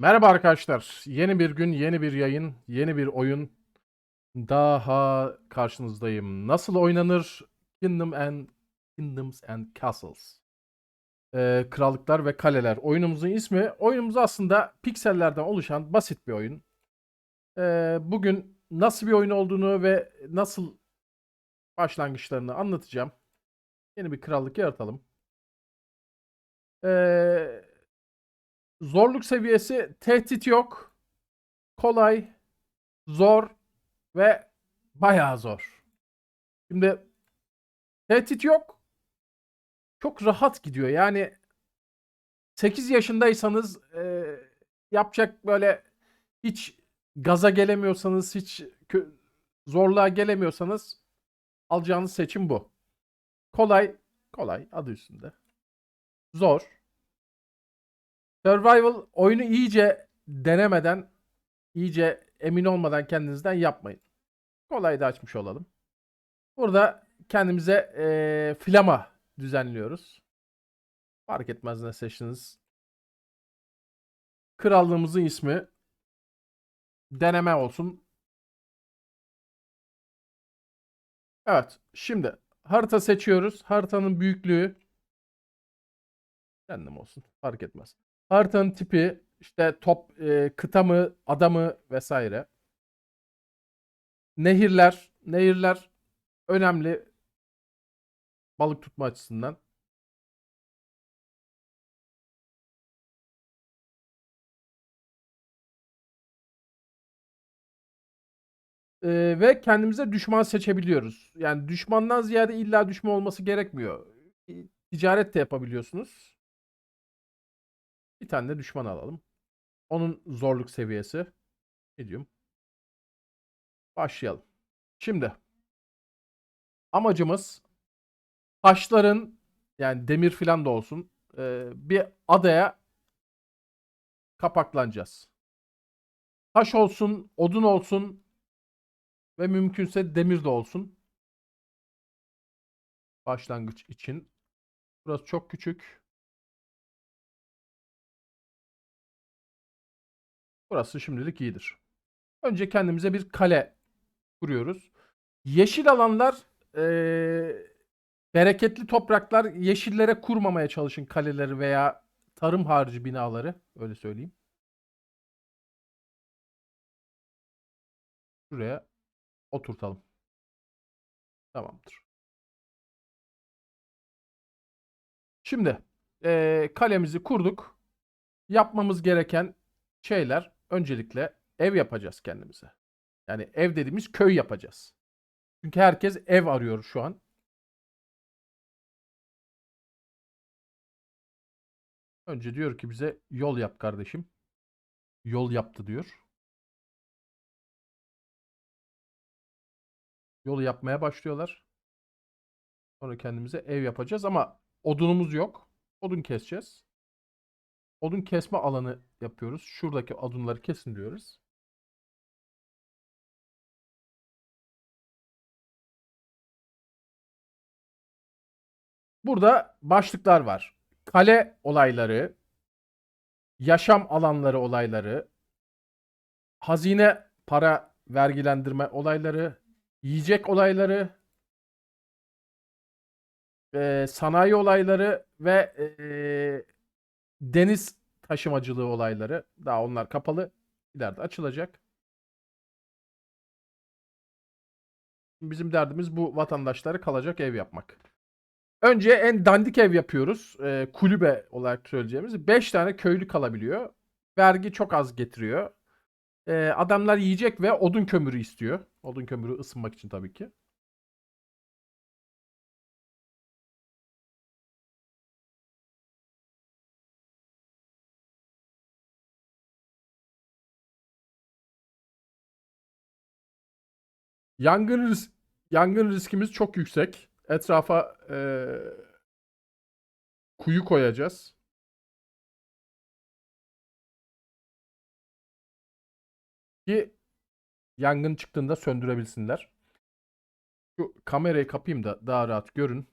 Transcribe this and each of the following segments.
Merhaba arkadaşlar. Yeni bir gün, yeni bir yayın, yeni bir oyun. Daha karşınızdayım. Nasıl oynanır? Kingdom and Kingdoms and Castles. Ee, krallıklar ve kaleler. Oyunumuzun ismi. Oyunumuz aslında piksellerden oluşan basit bir oyun. Ee, bugün nasıl bir oyun olduğunu ve nasıl başlangıçlarını anlatacağım. Yeni bir krallık yaratalım. Ee, Zorluk seviyesi tehdit yok. Kolay, zor ve bayağı zor. Şimdi tehdit yok. Çok rahat gidiyor. Yani 8 yaşındaysanız e, yapacak böyle hiç gaza gelemiyorsanız, hiç zorluğa gelemiyorsanız alacağınız seçim bu. Kolay, kolay adı üstünde. Zor, Survival oyunu iyice denemeden, iyice emin olmadan kendinizden yapmayın. Kolay da açmış olalım. Burada kendimize eee, flama düzenliyoruz. Fark etmez ne seçtiniz. Krallığımızın ismi deneme olsun. Evet. Şimdi harita seçiyoruz. Haritanın büyüklüğü kendim olsun. Fark etmez. Haritanın tipi işte top e, kıta mı, ada vesaire. Nehirler, nehirler önemli balık tutma açısından. E, ve kendimize düşman seçebiliyoruz. Yani düşmandan ziyade illa düşman olması gerekmiyor. E, Ticaret de yapabiliyorsunuz. Bir tane de düşman alalım. Onun zorluk seviyesi. Medium. Başlayalım. Şimdi amacımız taşların yani demir filan da olsun e, bir adaya kapaklanacağız. Taş olsun, odun olsun ve mümkünse demir de olsun. Başlangıç için. Burası çok küçük. Burası şimdilik iyidir. Önce kendimize bir kale kuruyoruz. Yeşil alanlar eee, bereketli topraklar yeşillere kurmamaya çalışın kaleleri veya tarım harici binaları. Öyle söyleyeyim. Şuraya oturtalım. Tamamdır. Şimdi eee, kalemizi kurduk. Yapmamız gereken şeyler öncelikle ev yapacağız kendimize. Yani ev dediğimiz köy yapacağız. Çünkü herkes ev arıyor şu an. Önce diyor ki bize yol yap kardeşim. Yol yaptı diyor. Yolu yapmaya başlıyorlar. Sonra kendimize ev yapacağız ama odunumuz yok. Odun keseceğiz. Odun kesme alanı yapıyoruz. Şuradaki odunları kesin diyoruz. Burada başlıklar var. Kale olayları, yaşam alanları olayları, hazine para vergilendirme olayları, yiyecek olayları, eee, sanayi olayları ve eee, deniz taşımacılığı olayları. Daha onlar kapalı. İleride açılacak. Bizim derdimiz bu vatandaşlara kalacak ev yapmak. Önce en dandik ev yapıyoruz. Eee, kulübe olarak söyleyeceğimiz. 5 tane köylü kalabiliyor. Vergi çok az getiriyor. Eee, adamlar yiyecek ve odun kömürü istiyor. Odun kömürü ısınmak için tabii ki. Yangın ris- yangın riskimiz çok yüksek. Etrafa eee, kuyu koyacağız. Ki yangın çıktığında söndürebilsinler. Şu kamerayı kapayım da daha rahat görün.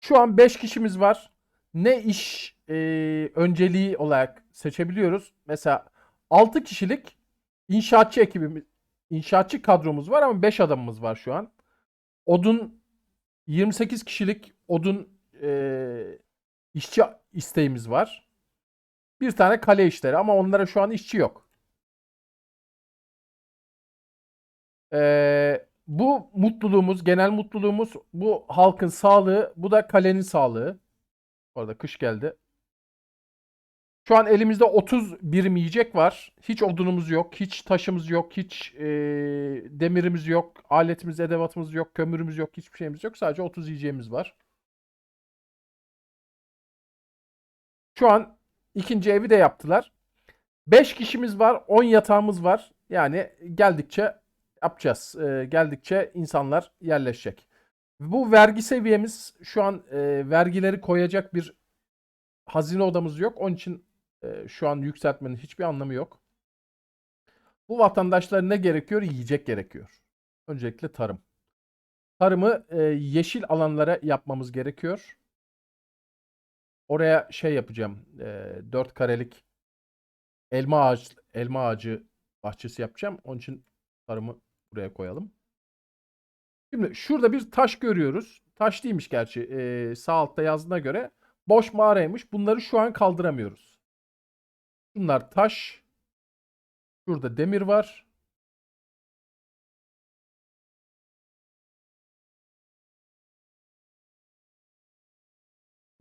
Şu an 5 kişimiz var. ne iş e, önceliği olarak seçebiliyoruz. Mesela 6 kişilik inşaatçı ekibimiz, inşaatçı kadromuz var ama 5 adamımız var şu an. Odun 28 kişilik odun e, işçi isteğimiz var. Bir tane kale işleri ama onlara şu an işçi yok. Ee, bu mutluluğumuz, genel mutluluğumuz, bu halkın sağlığı, bu da kalenin sağlığı. Bu arada kış geldi. Şu an elimizde 30 birim yiyecek var. Hiç odunumuz yok, hiç taşımız yok, hiç e, demirimiz yok, aletimiz, edevatımız yok, kömürümüz yok, hiçbir şeyimiz yok. Sadece 30 yiyeceğimiz var. Şu an ikinci evi de yaptılar. 5 kişimiz var, 10 yatağımız var. Yani geldikçe yapacağız. Ee, geldikçe insanlar yerleşecek. Bu vergi seviyemiz şu an e, vergileri koyacak bir hazine odamız yok. Onun için e, şu an yükseltmenin hiçbir anlamı yok. Bu vatandaşlara ne gerekiyor? Yiyecek gerekiyor. Öncelikle tarım. Tarımı e, yeşil alanlara yapmamız gerekiyor. Oraya şey yapacağım. E, 4 karelik elma ağaç elma ağacı bahçesi yapacağım. Onun için tarımı buraya koyalım. Şimdi şurada bir taş görüyoruz. Taş değilmiş gerçi. Ee, sağ altta yazdığına göre. Boş mağaraymış. Bunları şu an kaldıramıyoruz. Bunlar taş. Şurada demir var.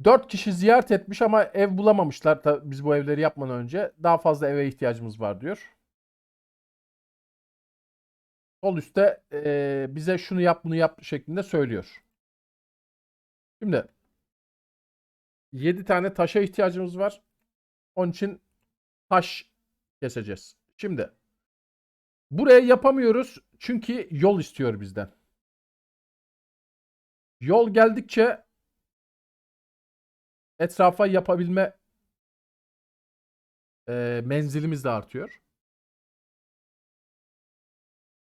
Dört kişi ziyaret etmiş ama ev bulamamışlar. Ta- Biz bu evleri yapmadan önce. Daha fazla eve ihtiyacımız var diyor. Sol üstte eee, bize şunu yap bunu yap şeklinde söylüyor. Şimdi 7 tane taşa ihtiyacımız var. Onun için taş keseceğiz. Şimdi buraya yapamıyoruz çünkü yol istiyor bizden. Yol geldikçe etrafa yapabilme eee, menzilimiz de artıyor.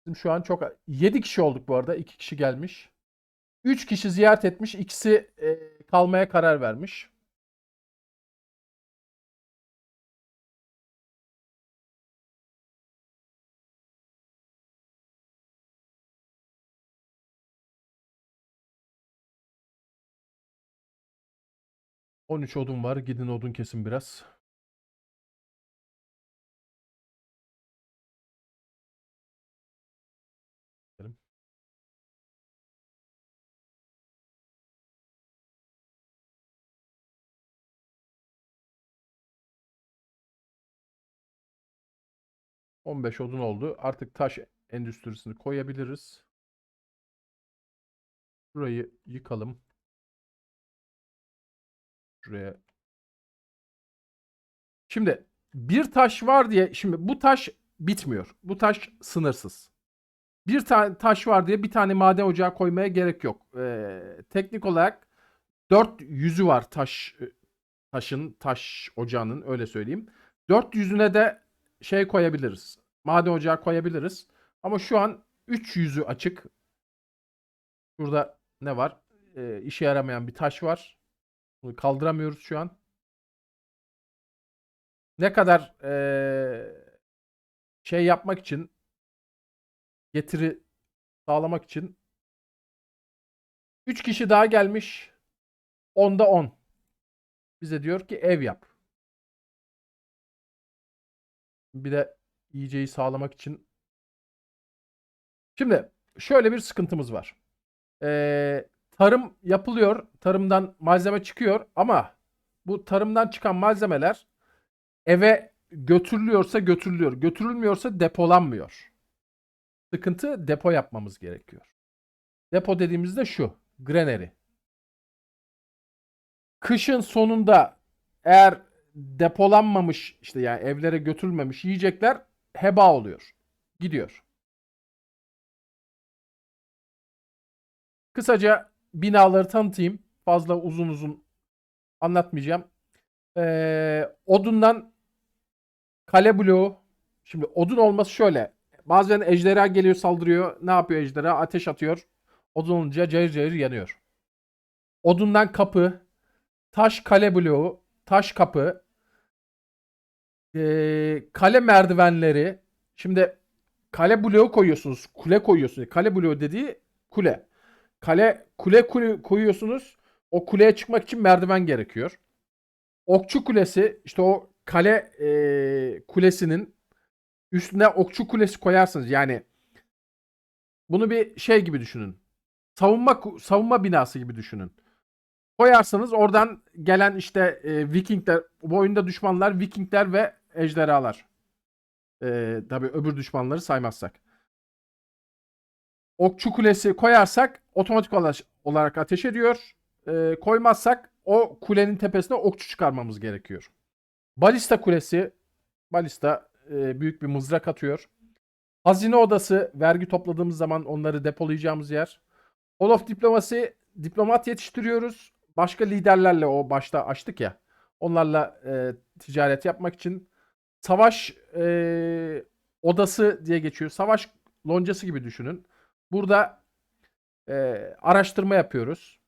Bizim şu an çok 7 kişi olduk bu arada. 2 kişi gelmiş. 3 kişi ziyaret etmiş. ikisi e, kalmaya karar vermiş. On üç odun var. Gidin odun kesin biraz. Gidelim. 15 odun oldu. Artık taş endüstrisini koyabiliriz. Burayı yıkalım. Şuraya. Şimdi bir taş var diye şimdi bu taş bitmiyor. Bu taş sınırsız. Bir tane taş var diye bir tane maden ocağı koymaya gerek yok. Ee, teknik olarak dört yüzü var taş taşın taş ocağının öyle söyleyeyim. Dört yüzüne de şey koyabiliriz. Maden ocağı koyabiliriz. Ama şu an 3 yüzü açık. Burada ne var? Ee, işe yaramayan bir taş var. Bunu kaldıramıyoruz şu an. Ne kadar ee, şey yapmak için getiri sağlamak için 3 kişi daha gelmiş. 10'da 10. Bize diyor ki ev yap. Bir de yiyeceği sağlamak için. Şimdi şöyle bir sıkıntımız var. Ee, tarım yapılıyor. Tarımdan malzeme çıkıyor ama bu tarımdan çıkan malzemeler eve götürülüyorsa götürülüyor. Götürülmüyorsa depolanmıyor. Sıkıntı depo yapmamız gerekiyor. Depo dediğimizde şu. Granary. Kışın sonunda eğer depolanmamış işte yani evlere götürülmemiş yiyecekler heba oluyor. Gidiyor. Kısaca binaları tanıtayım. Fazla uzun uzun anlatmayacağım. Ee, odundan kale bloğu. Şimdi odun olması şöyle. Bazen ejderha geliyor saldırıyor. Ne yapıyor ejderha? Ateş atıyor. Odun olunca cayır cayır yanıyor. Odundan kapı. taş kale bloğu, taş kapı, ee, kale merdivenleri. Şimdi kale bloğu koyuyorsunuz, kule koyuyorsunuz. Kale bloğu dediği kule. Kale kule, kule koyuyorsunuz. O kuleye çıkmak için merdiven gerekiyor. Okçu kulesi işte o kale ee, kulesinin üstüne okçu kulesi koyarsınız. Yani bunu bir şey gibi düşünün. Savunma savunma binası gibi düşünün. Koyarsanız oradan gelen işte e, Vikingler, bu oyunda düşmanlar Vikingler ve ejderhalar. E, tabii öbür düşmanları saymazsak. Okçu kulesi koyarsak otomatik olarak ateş ediyor. E, koymazsak o kulenin tepesine okçu çıkarmamız gerekiyor. Balista kulesi, balista e, büyük bir mızrak atıyor. Hazine odası, vergi topladığımız zaman onları depolayacağımız yer. Hall of Diplomacy, diplomat yetiştiriyoruz. Başka liderlerle o başta açtık ya. Onlarla e, ticaret yapmak için. Savaş e, odası diye geçiyor. Savaş loncası gibi düşünün. Burada e, araştırma yapıyoruz.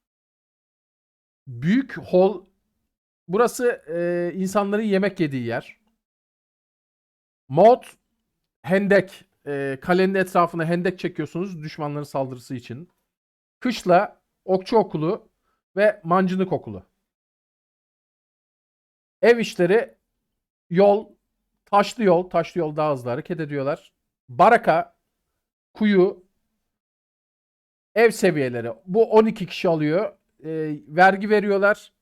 Büyük hol. Burası e, insanların yemek yediği yer. Mod hendek. E, kalenin etrafına hendek çekiyorsunuz düşmanların saldırısı için. Kışla, okçu okulu ve mancınık okulu. Ev işleri, yol, taşlı yol, taşlı yol daha hızlı hareket ediyorlar. Baraka, kuyu, ev seviyeleri. Bu 12 kişi alıyor. E, vergi veriyorlar.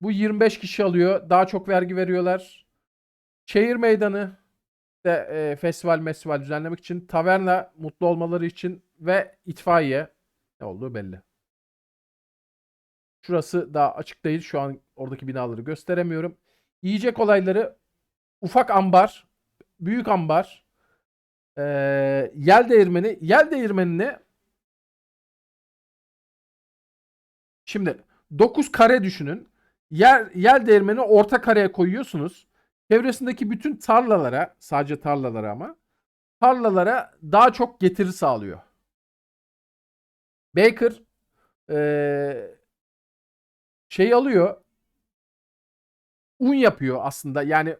Bu 25 kişi alıyor. Daha çok vergi veriyorlar. Şehir meydanı de e, festival festival düzenlemek için taverna mutlu olmaları için ve itfaiye ne olduğu belli. Şurası daha açık değil. Şu an oradaki binaları gösteremiyorum. Yiyecek olayları ufak ambar, büyük ambar, e, yel değirmeni. Yel değirmenini şimdi 9 kare düşünün. Yer, yel değirmeni orta kareye koyuyorsunuz. Çevresindeki bütün tarlalara, sadece tarlalara ama tarlalara daha çok getiri sağlıyor. Baker eee şey alıyor. Un yapıyor aslında. Yani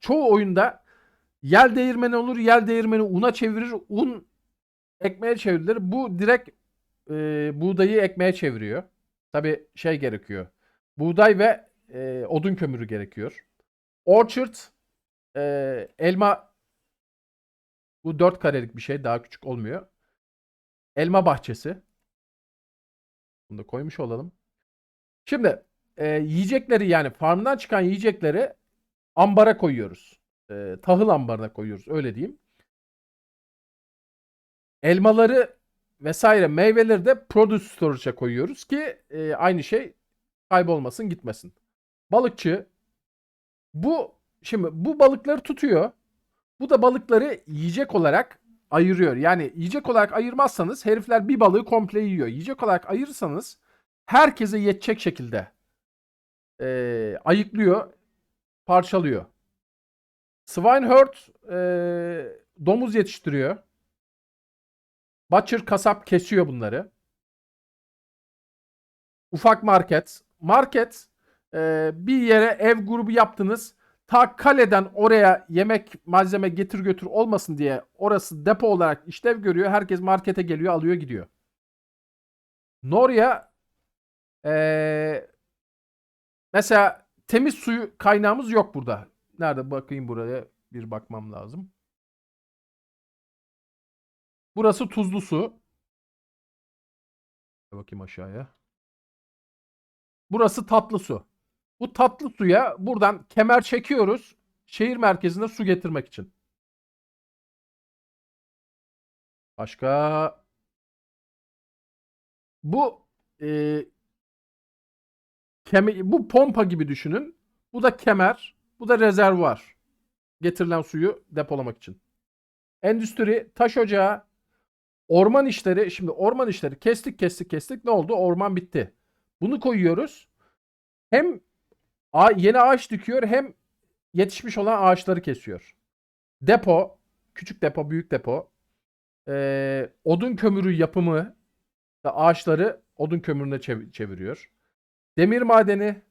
çoğu oyunda yel değirmeni olur. Yel değirmeni una çevirir. Un ekmeğe çevrilir. Bu direkt eee, buğdayı ekmeğe çeviriyor. Tabi şey gerekiyor. Buğday ve eee, odun kömürü gerekiyor. Orchard eee, elma bu 4 karelik bir şey. Daha küçük olmuyor. Elma bahçesi. Bunu da koymuş olalım. Şimdi e, yiyecekleri yani farmdan çıkan yiyecekleri ambara koyuyoruz. E, tahıl ambarına koyuyoruz. Öyle diyeyim. Elmaları vesaire meyveleri de produce storage'a koyuyoruz ki e, aynı şey kaybolmasın gitmesin. Balıkçı bu şimdi bu balıkları tutuyor. Bu da balıkları yiyecek olarak ayırıyor. Yani yiyecek olarak ayırmazsanız herifler bir balığı komple yiyor. Yiyecek olarak ayırırsanız herkese yetecek şekilde eee, ayıklıyor, parçalıyor. Swineherd eee, domuz yetiştiriyor. Butcher kasap kesiyor bunları. Ufak market. Market eee, bir yere ev grubu yaptınız. Ta kaleden oraya yemek malzeme getir götür olmasın diye orası depo olarak işlev görüyor. Herkes markete geliyor alıyor gidiyor. Norya eee, mesela temiz suyu kaynağımız yok burada. Nerede bakayım buraya bir bakmam lazım. Burası tuzlu su. Bakayım aşağıya. Burası tatlı su. Bu tatlı suya buradan kemer çekiyoruz. Şehir merkezine su getirmek için. Başka bu e, keme- bu pompa gibi düşünün. Bu da kemer, bu da rezervuar. Getirilen suyu depolamak için. Endüstri, taş ocağı, orman işleri. Şimdi orman işleri kestik kestik kestik. Ne oldu? Orman bitti. Bunu koyuyoruz. Hem yeni ağaç dikiyor hem yetişmiş olan ağaçları kesiyor. Depo, küçük depo, büyük depo. Ee, odun kömürü yapımı ve ağaçları odun kömürüne çev- çeviriyor. demir madeni,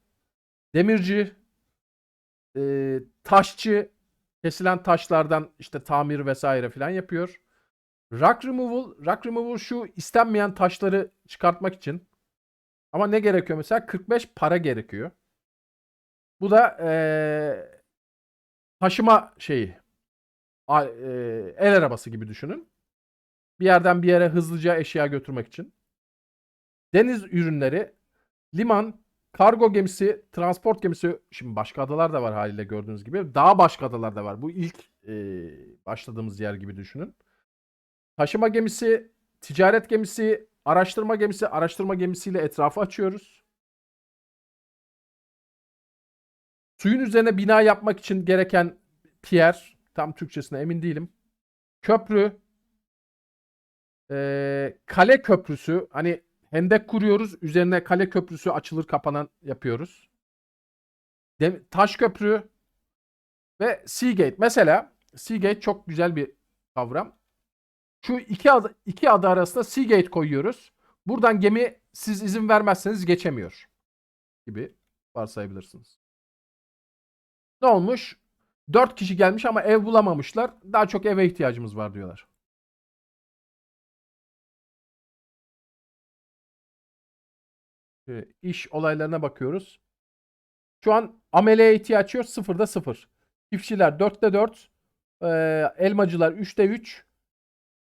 demirci, e, taşçı, kesilen taşlardan işte tamir vesaire filan yapıyor. Rock removal, rock removal şu istenmeyen taşları çıkartmak için. Ama ne gerekiyor mesela? 45 para gerekiyor. Bu da eee, taşıma şeyi. A- eee, el arabası gibi düşünün. Bir yerden bir yere hızlıca eşya götürmek için. Deniz ürünleri, liman, kargo gemisi, transport gemisi. Şimdi başka adalar da var haliyle gördüğünüz gibi. Daha başka adalar da var. Bu ilk eee, başladığımız yer gibi düşünün. Taşıma gemisi, ticaret gemisi, araştırma gemisi, araştırma gemisiyle etrafı açıyoruz. Suyun üzerine bina yapmak için gereken pier, tam Türkçesine emin değilim. Köprü, eee, kale köprüsü, hani hendek kuruyoruz, üzerine kale köprüsü açılır kapanan yapıyoruz. Dem- taş köprü ve Seagate. Mesela Seagate çok güzel bir kavram. Şu iki ada, iki ada arasında Seagate koyuyoruz. Buradan gemi siz izin vermezseniz geçemiyor gibi varsayabilirsiniz. Ne olmuş? 4 kişi gelmiş ama ev bulamamışlar. Daha çok eve ihtiyacımız var diyorlar. İş olaylarına bakıyoruz. Şu an ameleye ihtiyaç yok. 0'da 0. Çiftçiler 4'te 4. Ee, elmacılar 3'te 3.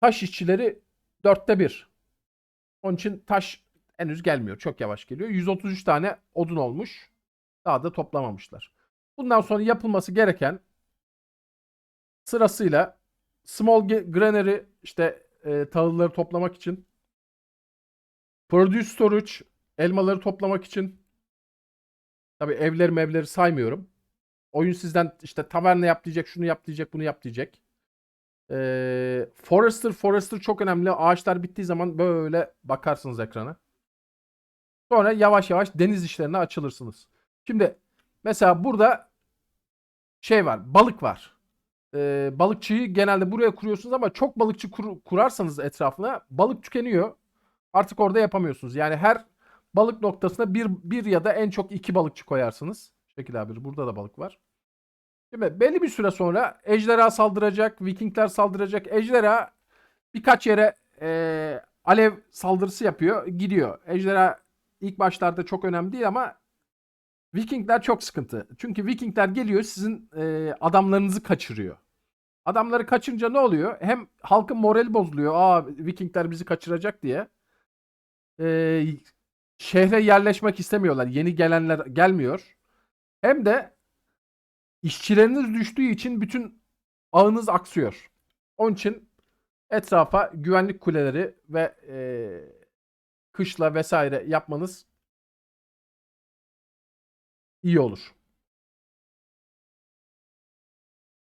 Taş işçileri 4'te 1. Onun için taş henüz gelmiyor. Çok yavaş geliyor. 133 tane odun olmuş. Daha da toplamamışlar. Bundan sonra yapılması gereken sırasıyla small granary işte e, tahılları toplamak için produce storage elmaları toplamak için tabi evleri mevleri saymıyorum. Oyun sizden işte taverna yap diyecek, şunu yap diyecek, bunu yap diyecek. Ee, Forester, Forester çok önemli. Ağaçlar bittiği zaman böyle bakarsınız ekrana. Sonra yavaş yavaş deniz işlerine açılırsınız. Şimdi mesela burada şey var, balık var. Ee, balıkçıyı genelde buraya kuruyorsunuz ama çok balıkçı kur- kurarsanız etrafına balık tükeniyor. Artık orada yapamıyorsunuz. Yani her balık noktasına bir, bir ya da en çok iki balıkçı koyarsınız. Şekil abi burada da balık var. Şimdi belli bir süre sonra ejderha saldıracak, Vikingler saldıracak. Ejderha birkaç yere eee, alev saldırısı yapıyor, gidiyor. Ejderha ilk başlarda çok önemli değil ama Vikingler çok sıkıntı. Çünkü Vikingler geliyor sizin eee, adamlarınızı kaçırıyor. Adamları kaçınca ne oluyor? Hem halkın morali bozuluyor. Aa Vikingler bizi kaçıracak diye. Eee, şehre yerleşmek istemiyorlar. Yeni gelenler gelmiyor. Hem de işçileriniz düştüğü için bütün ağınız aksıyor. Onun için etrafa güvenlik kuleleri ve eee, kışla vesaire yapmanız iyi olur.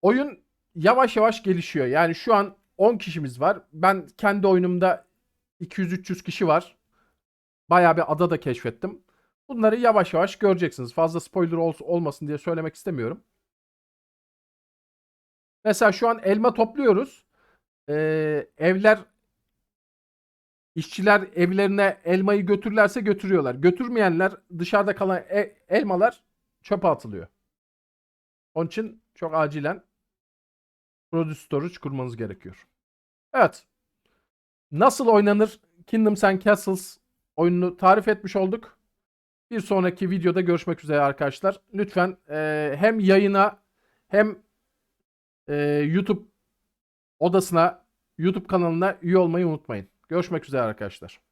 Oyun yavaş yavaş gelişiyor. Yani şu an 10 kişimiz var. Ben kendi oyunumda 200-300 kişi var. Bayağı bir ada da keşfettim. Bunları yavaş yavaş göreceksiniz. Fazla spoiler ol- olmasın diye söylemek istemiyorum. Mesela şu an elma topluyoruz. Ee, evler işçiler evlerine elmayı götürürlerse götürüyorlar. Götürmeyenler dışarıda kalan e- elmalar çöpe atılıyor. Onun için çok acilen produce storage kurmanız gerekiyor. Evet. Nasıl oynanır Kingdoms and Castles oyununu tarif etmiş olduk. Bir sonraki videoda görüşmek üzere arkadaşlar. Lütfen e, hem yayına hem e, YouTube odasına, YouTube kanalına üye olmayı unutmayın. Görüşmek üzere arkadaşlar.